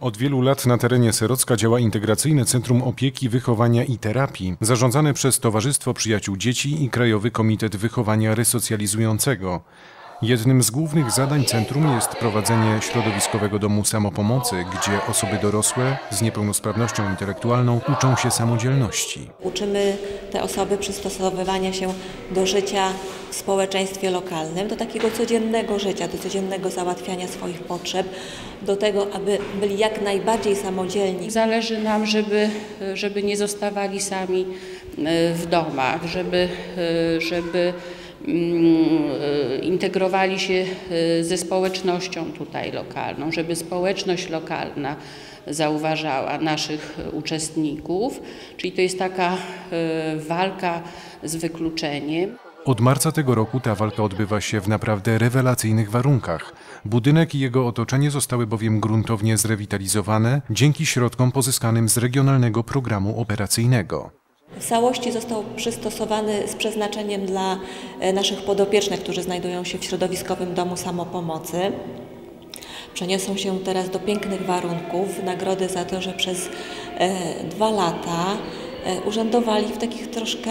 Od wielu lat na terenie Serocka działa Integracyjne Centrum Opieki, Wychowania i Terapii, zarządzane przez Towarzystwo Przyjaciół Dzieci i Krajowy Komitet Wychowania Resocjalizującego. Jednym z głównych zadań centrum jest prowadzenie środowiskowego domu samopomocy, gdzie osoby dorosłe z niepełnosprawnością intelektualną uczą się samodzielności. Uczymy te osoby przystosowywania się do życia w społeczeństwie lokalnym, do takiego codziennego życia, do codziennego załatwiania swoich potrzeb, do tego, aby byli jak najbardziej samodzielni. Zależy nam, żeby, żeby nie zostawali sami e, w domach, żeby, e, żeby integrowali się ze społecznością tutaj lokalną, żeby społeczność lokalna zauważała naszych uczestników, czyli to jest taka walka z wykluczeniem. Od marca tego roku ta walka odbywa się w naprawdę rewelacyjnych warunkach. Budynek i jego otoczenie zostały bowiem gruntownie zrewitalizowane dzięki środkom pozyskanym z regionalnego programu operacyjnego. W całości został przystosowany z przeznaczeniem dla e, naszych podopiecznych, którzy znajdują się w środowiskowym domu samopomocy. Przeniosą się teraz do pięknych warunków. Nagrody za to, że przez e, dwa lata e, urzędowali w takich troszkę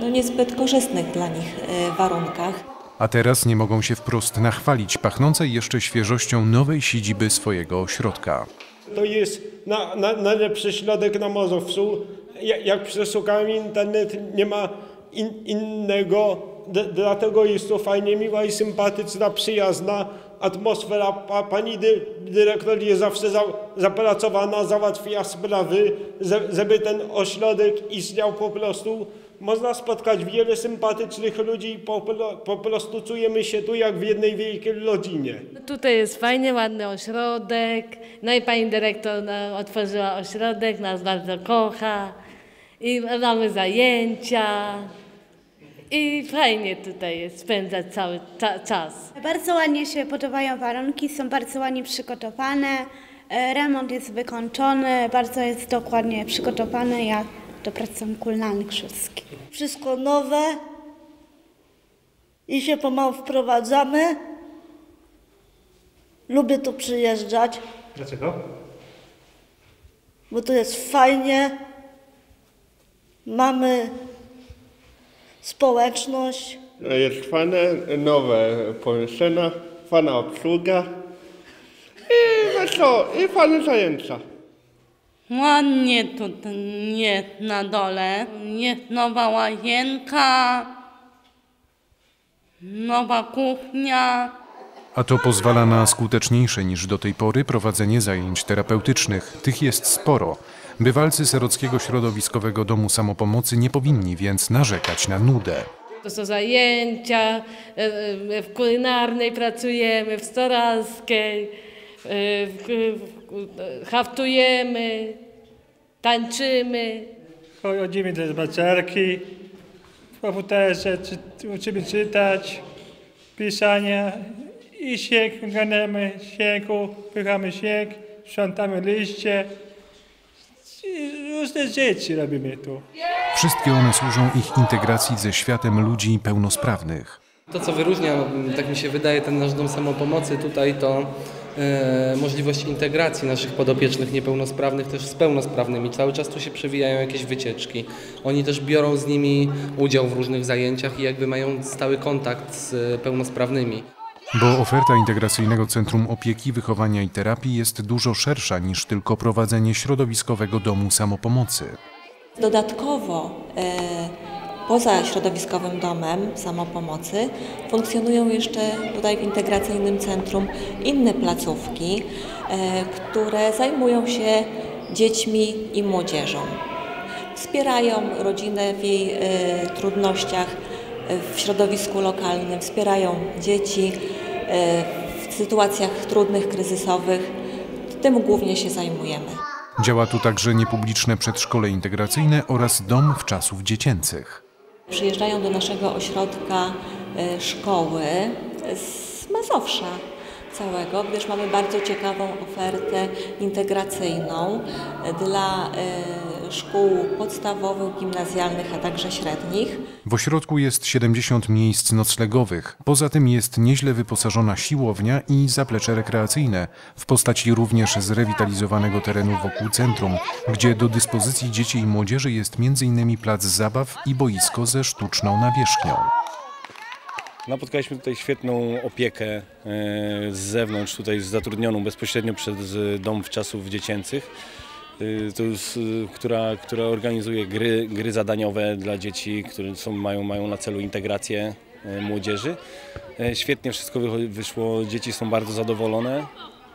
no, niezbyt korzystnych dla nich warunkach. A teraz nie mogą się wprost nachwalić pachnącej jeszcze świeżością nowej siedziby swojego ośrodka. To jest na, na, najlepszy środek na Mazowszu. Jak, jak przeszukałem internet, nie ma in, innego, dlatego jest to fajnie miła i sympatyczna, przyjazna atmosfera. Pa, pani dy, dyrektor jest zawsze za, zapracowana, załatwia sprawy, żeby ten ośrodek istniał po prostu można spotkać wiele sympatycznych ludzi i po, po prostu czujemy się tu jak w jednej wielkiej rodzinie. Tutaj jest fajnie, ładny ośrodek. No i pani dyrektor no, otworzyła ośrodek, nas bardzo kocha. I mamy zajęcia. I fajnie tutaj jest spędzać cały czas. Bardzo ładnie się podobają warunki, są bardzo ładnie przygotowane. E, remont jest wykończony, bardzo jest dokładnie przygotowany. Ja do prac kulturalnych wszystkich. Wszystko nowe i się pomału wprowadzamy. Lubię tu przyjeżdżać. Dlaczego? Bo to jest fajnie. Mamy społeczność. Jest fajne, nowe pomieszczenia, fajna obsługa i, co, i fajne zajęcia. Ładnie tu jest na dole. Jest nowa łazienka, nowa kuchnia. A to pozwala na skuteczniejsze niż do tej pory prowadzenie zajęć terapeutycznych. Tych jest sporo. Bywalcy Serockiego Środowiskowego Domu Samopomocy nie powinni więc narzekać na nudę. To są zajęcia, e, e, w kulinarnej pracujemy, w storalskiej haftujemy, tańczymy. Chodzimy do spacerki, w komputerze czy, uczymy czytać, pisania i siek ganemy siegu, pychamy siek, sprzątamy liście. Różne rzeczy robimy tu. Wszystkie one służą ich integracji ze światem ludzi pełnosprawnych. To, co wyróżnia, tak mi się wydaje, ten nasz dom samopomocy tutaj, to e, możliwość integracji naszych podopiecznych niepełnosprawnych też z pełnosprawnymi. Cały czas tu się przewijają jakieś wycieczki. Oni też biorą z nimi udział w różnych zajęciach i jakby mają stały kontakt z pełnosprawnymi. Bo oferta Integracyjnego Centrum Opieki, Wychowania i Terapii jest dużo szersza niż tylko prowadzenie środowiskowego domu samopomocy. Dodatkowo e, Poza środowiskowym domem samopomocy funkcjonują jeszcze tutaj w integracyjnym centrum inne placówki, e, które zajmują się dziećmi i młodzieżą. Wspierają rodzinę w jej e, trudnościach w środowisku lokalnym, wspierają dzieci w sytuacjach trudnych, kryzysowych. Tym głównie się zajmujemy. Działa tu także niepubliczne przedszkole integracyjne oraz dom w czasów dziecięcych. Przyjeżdżają do naszego ośrodka e, szkoły z Mazowsza całego, gdyż mamy bardzo ciekawą ofertę integracyjną e, dla e, szkół podstawowych, gimnazjalnych, a także średnich. W ośrodku jest 70 miejsc noclegowych. Poza tym jest nieźle wyposażona siłownia i zaplecze rekreacyjne w postaci również zrewitalizowanego terenu wokół centrum, gdzie do dyspozycji dzieci i młodzieży jest m.in. plac zabaw i boisko ze sztuczną nawierzchnią. Napotkaliśmy tutaj świetną opiekę e, z zewnątrz, tutaj zatrudnioną bezpośrednio przez Dom Wczasów Dziecięcych, e, to jest, e, która, która organizuje gry, gry zadaniowe dla dzieci, które są, mają, mają na celu integrację e, młodzieży. Świetnie wszystko wyszło, dzieci są bardzo zadowolone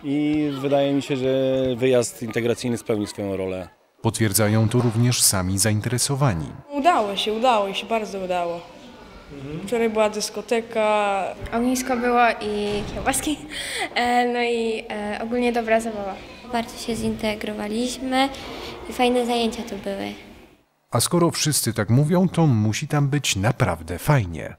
i wydaje mi się, że wyjazd integracyjny spełni swoją rolę. Potwierdzają to również sami zainteresowani. Udało się, udało się, bardzo udało. Wczoraj była dyskoteka. Ognisko było i kiełbaski, e, no i e, ogólnie dobra zabawa. Bardzo się zintegrowaliśmy i fajne zajęcia tu były. A skoro wszyscy tak mówią, to musi tam być naprawdę fajnie.